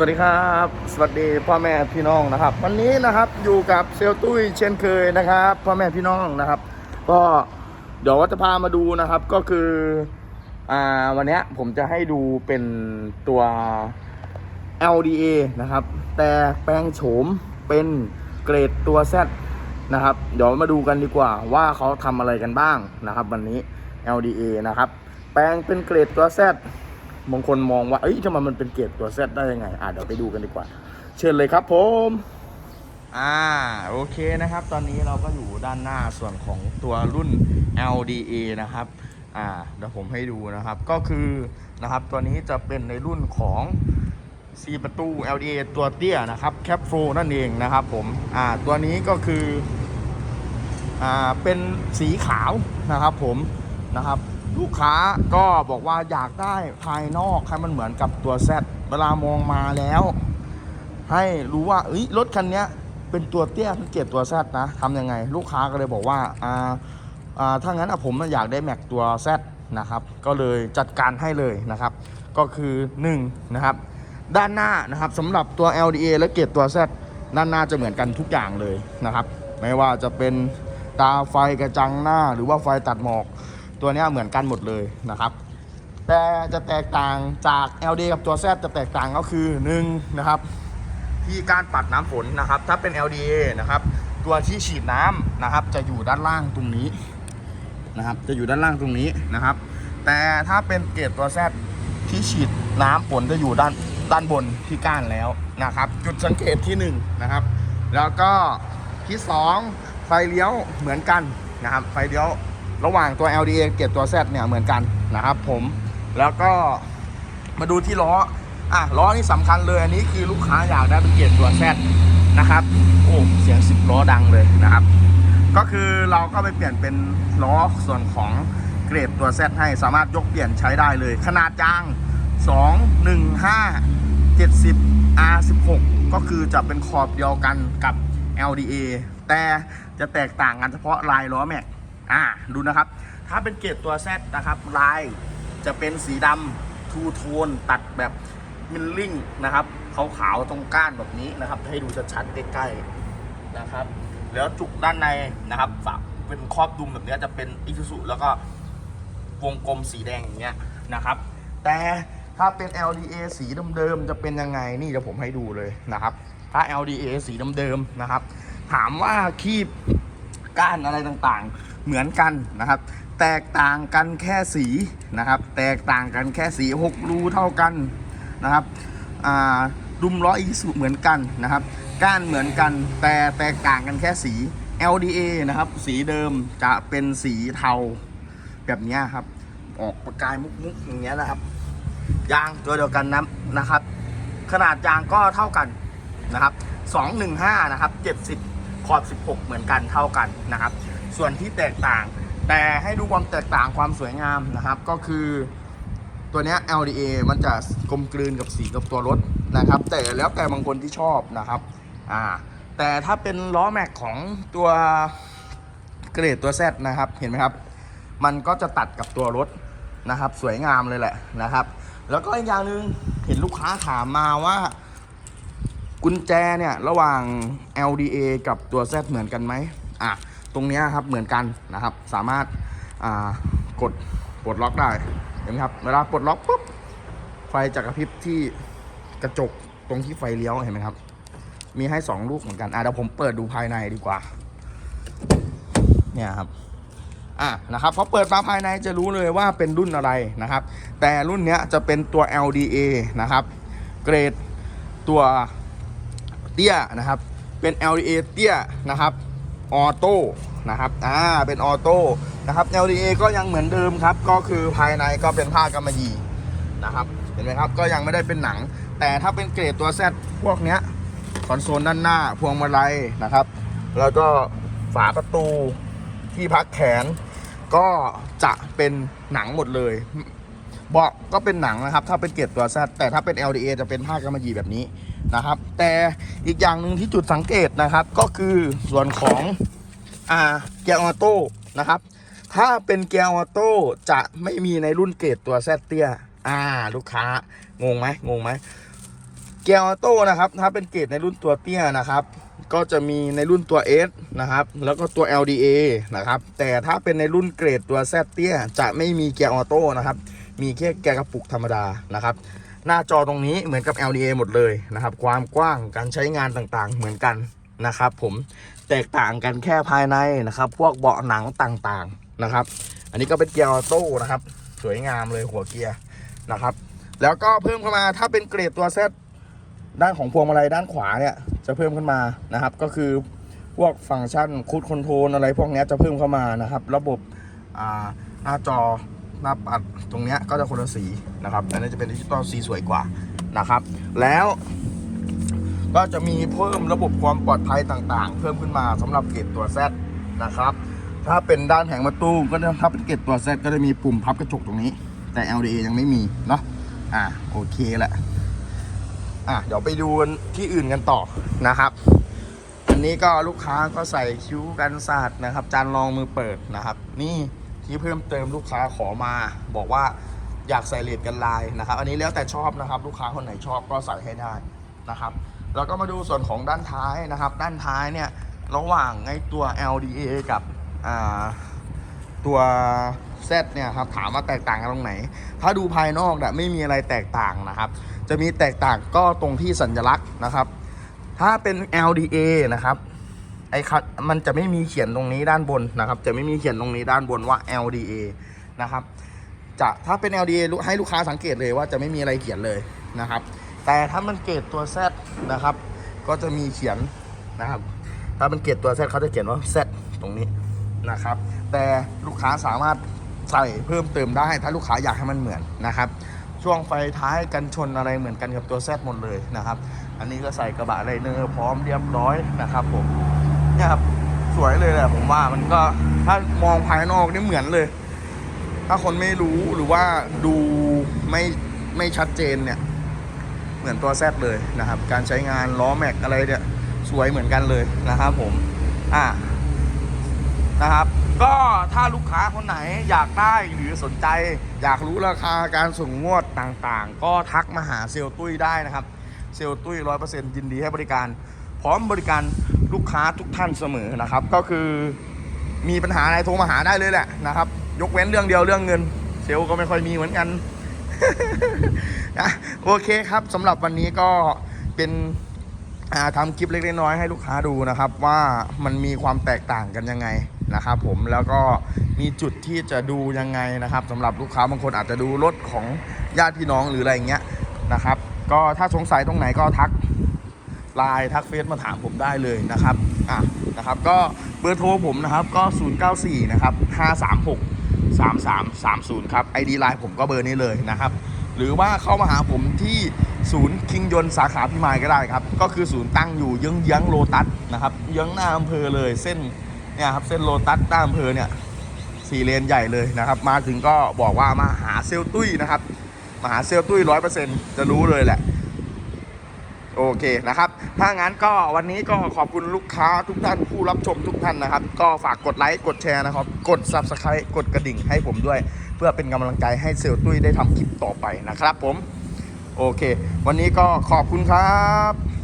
วัสดีครับ สวัสดีพ่อแม่พี่น้องนะครับ วันนี้นะครับอยู่กับเซลตุ้ยเช่นเคยนะครับ พ่อแม่พี่น้องนะครับ ก็เดี๋ยวว่าจะพามาดูนะครับก็คืออ่าวันนี้ผมจะให้ดูเป็นตัว LDA นะครับ แต่แปลงโฉมเป็นเกรดตัว Z นะครับ เดี๋ยวมาดูกันดีกว่าว่าเขาทำอะไรกันบ้างนะครับ วันนี้ LDA นะครับ แปลงเป็นเกรดตัว Z บางคนมองว่า เอ้ยทำไมมันเป็นเกรดตัว Z ได้ยังไง อะเดี๋ยวไปดูกันดีกว่า เชิญเลยครับผม อ่า โอเคนะครับ ตอนนี้เราก็อยู่ด้านหน้าส่วนของตัวรุ่น LDA นะครับ อ่า เดี๋ยวผมให้ดูนะครับ ก็คือนะครับ ตัวนี้จะเป็นในรุ่นของ4ประตู LDA ตัวเตี้ยนะครับแคปโฟนั่นเองนะครับผม อ่า ตัวนี้ก็คือ อ่า เป็นสีขาวนะครับผม นะครับ ลูกค้าก็บอกว่าอยากได้ภายนอกให้มันเหมือนกับตัว Z เวลามองมาแล้ว ให้รู้ว่าเอ้ยรถคันนี้เป็นตัวเตี้ยเป็นเกรดตัว Z นะทำยังไง ลูกค้าก็เลยบอกว่าอ่าอ่าถ้างั้นอะผมอยากได้แม็กตัว Z นะครับ ก็เลยจัดการให้เลยนะครับ ก็คือ1นะครับด้านหน้านะครับสำหรับตัว LDA และเกรดตัว Z ด้านหน้าจะเหมือนกันทุกอย่างเลยนะครับ ไม่ว่าจะเป็นตาไฟกระจังหน้าหรือว่าไฟตัดหมอก ตัวนี้เหมือนกันหมดเลยนะครับ แต่จะแตกต่างจาก LD กับตัว Z จะแตกต่างก็คือ1นะครับที่การปัดน้ำฝนนะครับ ถ้าเป็น LDA นะครับ ตัวที่ฉีดน้ำนะครับ จะอยู่ด้านล่างตรงนี้นะครับ จะอยู่ด้านล่างตรงนี้นะครับ แต่ถ้าเป็นเกรดตัว Z ที่ฉีดน้ำฝนจะอยู่ด้านด้านบนที่ก้านแล้วนะครับ จุดสังเกตที่1นะครับ แล้วก็ที่ 2 ไฟเลี้ยวเหมือนกันนะครับ ไฟเลี้ยว ระหว่างตัว LDA เก็บตัว Z เนี่ยเหมือนกันนะครับผมแล้วก็มาดูที่ล้ออะล้อนี่สำคัญเลยอันนี้คือลูกค้าอยากได้เป็นเกียร์ตัว Z นะครับโอ้เสียง10ล้อดังเลยนะครับ ก็คือเราก็ไปเปลี่ยนเป็นล้อส่วนของเกรดตัว Z ให้สามารถยกเปลี่ยนใช้ได้เลย ขนาดยาง 2 1 5 70 R16 ก็คือจะเป็นขอบเดียวกันกับ LDA แต่จะแตกต่างกันเฉพาะลายล้อแม็ก อ่าดูนะครับ ถ้าเป็นเกรดตัว Z นะครับลายจะเป็นสีดำทูโทนตัดแบบมิลลิ่งนะครับขาวๆตรงก้านแบบนี้นะครับ ให้ดูชัดๆใกล้ๆนะครับ แล้วจุกด้านในนะครับฝาเป็นครอบดุมแบบนี้จะเป็นอิซูซุแล้วก็วงกลมสีแดงอย่างเงี้ยนะครับ แต่ถ้าเป็น LDA สีเดิมๆจะเป็นยังไงนี่เดี๋ยวผมให้ดูเลยนะครับ ถ้า LDA สีเดิมๆนะครับ ถามว่าคีบ ก้านอะไรต่างๆ เหมือนกันนะครับ แตกต่างกันแค่สีนะครับ แตกต่างกันแค่สี6รูเท่ากันนะครับดุมล้ออีสุเหมือนกันนะครับ ก้านเหมือนกันแต่แตกต่างกันแค่สี LDA นะครับ สีเดิมจะเป็นสีเทาแบบนี้ครับ ออกประกายมุกๆอย่างเงี้ยนะครับ ยางตัวเดียวกันนะนะครับ ขนาดยางก็เท่ากันนะครับ 215 นะครับ 70 ขอบ 16 เหมือนกันเท่ากันนะครับ ส่วนที่แตกต่าง แต่ให้ดูความแตกต่างความสวยงามนะครับ ก็คือตัวนี้ LDA มันจะกลมกลืนกับสีกับตัวรถนะครับ แต่แล้วแต่บางคนที่ชอบนะครับอ่าแต่ถ้าเป็นล้อแม็กของตัวเกรดตัว Z นะครับเห็นไหมครับ มันก็จะตัดกับตัวรถนะครับ สวยงามเลยแหละนะครับ แล้วก็อีกอย่างหนึ่งเห็นลูกค้าถามมาว่า กุญแจเนี่ยระหว่าง LDA กับตัว Z เหมือนกันไหมอะตรงนี้ครับเหมือนกันนะครับ สามารถอ่ากดปลดล็อกได้เห็นไหมครับเวลาปลดล็อกปุ๊บไฟจะกระพริบที่กระจกตรงที่ไฟเลี้ยวเห็นไหมครับ มีให้สองลูกเหมือนกันอะเดี๋ยวผมเปิดดูภายในดีกว่าเนี่ยครับอะนะครับพอเปิดมาภายในจะรู้เลยว่าเป็นรุ่นอะไรนะครับ แต่รุ่นเนี้ยจะเป็นตัว LDA นะครับ เกรดตัว เตี้ยนะครับ เป็น LDA เตี้ยนะครับ ออโต้นะครับ อ่า เป็นออโต้นะครับ LDA ก็ยังเหมือนเดิมครับ ก็คือภายในก็เป็นผ้ากำมะหยี่นะครับ เห็นไหมครับ ก็ยังไม่ได้เป็นหนัง แต่ถ้าเป็นเกรดตัว Z พวกเนี้ย คอนโซลด้านหน้า พวงมาลัยนะครับ แล้วก็ฝาประตูที่พักแขน ก็จะเป็นหนังหมดเลยเบาะก็เป็นหนังนะครับ ถ้าเป็นเกรดตัว Z แต่ถ้าเป็น LDA จะเป็นผ้ากำมะหยี่แบบนี้ นะครับ แต่อีกอย่างหนึ่งที่จุดสังเกตนะครับ ก็คือส่วนของอ่าเกียร์ออโต้นะครับ ถ้าเป็นเกียร์ออโต้จะไม่มีในรุ่นเกรดตัว Z เตียอ่าลูกค้างงไหมงงไหมเกียร์ออโต้นะครับ ถ้าเป็นเกรดในรุ่นตัวเตี้ยนะครับ ก็จะมีในรุ่นตัว S นะครับ แล้วก็ตัว LDA นะครับ แต่ถ้าเป็นในรุ่นเกรดตัว Z เตี้ยจะไม่มีเกียร์ออโต้นะครับ มีแค่แกร์กระปุกธรรมดานะครับ หน้าจอตรงนี้เหมือนกับ LDA หมดเลยนะครับ ความกว้างการใช้งานต่างๆ เหมือนกันนะครับ ผมแตกต่างกันแค่ภายในนะครับ พวกเบาะหนังต่างๆนะครับ อันนี้ก็เป็นเกียร์ออโต้นะครับ สวยงามเลยหัวเกียร์นะครับ แล้วก็เพิ่มเข้ามาถ้าเป็นเกรดตัว Z ด้านของพวงมาลัยด้านขวาเนี่ยจะเพิ่มขึ้นมานะครับ ก็คือพวกฟังก์ชันคูดคอนโทรลอะไรพวกนี้จะเพิ่มเข้ามานะครับ ระบบหน้าจอ หน้าปัดตรงเนี้ยก็จะคนละสีนะครับอันนี้จะเป็นดิจิตอลสีสวยกว่านะครับ แล้วก็จะมีเพิ่มระบบความปลอดภัยต่างๆ เพิ่มขึ้นมาสำหรับเกรดตัว Z นะครับ ถ้าเป็นด้านแผงประตูก็จะถ้าเป็นเกรดตัว Z ก็จะมีปุ่มพับกระจกตรงนี้ แต่ LDA ยังไม่มีเนาะอ่าโอเคแหละอะเดี๋ยวไปดูที่อื่นกันต่อนะครับ อันนี้ก็ลูกค้าก็ใส่คิ้วกันศาสตร์นะครับ จานรองมือเปิดนะครับ นี่ ที่เพิ่มเติมลูกค้าขอมา บอกว่าอยากใส่เลดกันลายนะครับ อันนี้แล้วแต่ชอบนะครับ ลูกค้าคนไหนชอบก็ใส่ให้ได้นะครับ แล้วก็มาดูส่วนของด้านท้ายนะครับ ด้านท้ายเนี่ยระหว่างไอ้ตัว LDA กับตัว Z เนี่ยครับถามว่าแตกต่างกันตรงไหน ถ้าดูภายนอกเนี่ยไม่มีอะไรแตกต่างนะครับ จะมีแตกต่างก็ตรงที่สัญลักษณ์นะครับ ถ้าเป็น LDA นะครับ อ้คัมันจะไม่มีเขียนตรงนี้ด้านบนนะครับ จะไม่มีเขียนตรงนี้ด้านบนว่า LDA นะครับ จะถ้าเป็น LDA ให้ลูกค้าสังเกตเลยว่าจะไม่มีอะไรเขียนเลยนะครับ แต่ถ้ามันเกรดตัว Z นะครับ ก็จะมีเขียนนะครับ ถ้าเป็นเกรดตัว Z เขาจะเขียนว่า Z ตรงนี้นะครับ แต่ลูกค้าสามารถใส่เพิ่มเติมได้ ถ้าลูกค้าอยากให้มันเหมือนนะครับ ช่วงไฟท้ายกันชนอะไรเหมือนกันกับตัว Z หมดเลยนะครับ อันนี้ก็ใส่กระบะไลเนอร์พร้อมเรียบร้อยนะครับผม เนี่ยครับสวยเลยแหละผมว่ามันก็ถ้ามองภายนอกนี่เหมือนเลย ถ้าคนไม่รู้หรือว่าดูไม่ไม่ชัดเจนเนี่ย เหมือนตัวแซดเลยนะครับ การใช้งานล้อแม็กอะไรเนี่ย สวยเหมือนกันเลยนะครับผมอ่านะครับก็ถ้าลูกค้าคนไหนอยากได้หรือสนใจ อยากรู้ราคาการส่งงวดต่างๆ ก็ทักมาหาเซลตุ้ยได้นะครับ เซลลตุ้ยร้อยเปอร์เซ็นต์ยินดีให้บริการ พร้อมบริการ ลูกค้าทุกท่านเสมอนะครับ ก็คือมีปัญหาอะไรโทรมาหาได้เลยแหละนะครับ ยกเว้นเรื่องเดียวเรื่องเงิน เซลก็ไม่ค่อยมีเหมือนกันนะโอเคครับสำหรับวันนี้ก็เป็นอ่าทำคลิปเล็กๆน้อยๆให้ลูกค้าดูนะครับ ว่ามันมีความแตกต่างกันยังไงนะครับผมแล้วก็มีจุดที่จะดูยังไงนะครับสำหรับลูกค้าบางคนอาจจะดูรถของญาติพี่น้องหรืออะไรอย่างเงี้ยนะครับ ก็ถ้าสงสัยตรงไหนก็ทัก ไลน์ทักเฟซมาถามผมได้เลยนะครับ อะ นะครับ ก็เบอร์โทรผมนะครับ ก็ 094 นะครับ 536 3330 ครับ ID ไลน์ผมก็เบอร์นี้เลยนะครับ หรือว่าเข้ามาหาผมที่ศูนย์คิงยนสาขาพิมายก็ได้ครับ ก็คือศูนย์ตั้งอยู่เยื้องเยื้องโลตัสนะครับ เยื้องหน้าอำเภอเลย เส้นเนี่ยครับ เส้นโลตัสหน้าอำเภอเนี่ยสี่เลนใหญ่เลยนะครับ มาถึงก็บอกว่ามาหาเซลตุ้ยนะครับ มาหาเซลลตุ้ยร้อยเปอร์เซ็นต์จะรู้เลยแหละ โอเคนะครับ ถ้างั้นก็วันนี้ก็ขอบคุณลูกค้าทุกท่านผู้รับชมทุกท่านนะครับ ก็ฝากกดไลค์กดแชร์นะครับ กด Subscribe กดกระดิ่งให้ผมด้วย เพื่อเป็นกำลังใจให้เซลลตุ้ยได้ทำคลิปต่อไปนะครับผม โอเค วันนี้ก็ขอบคุณครับ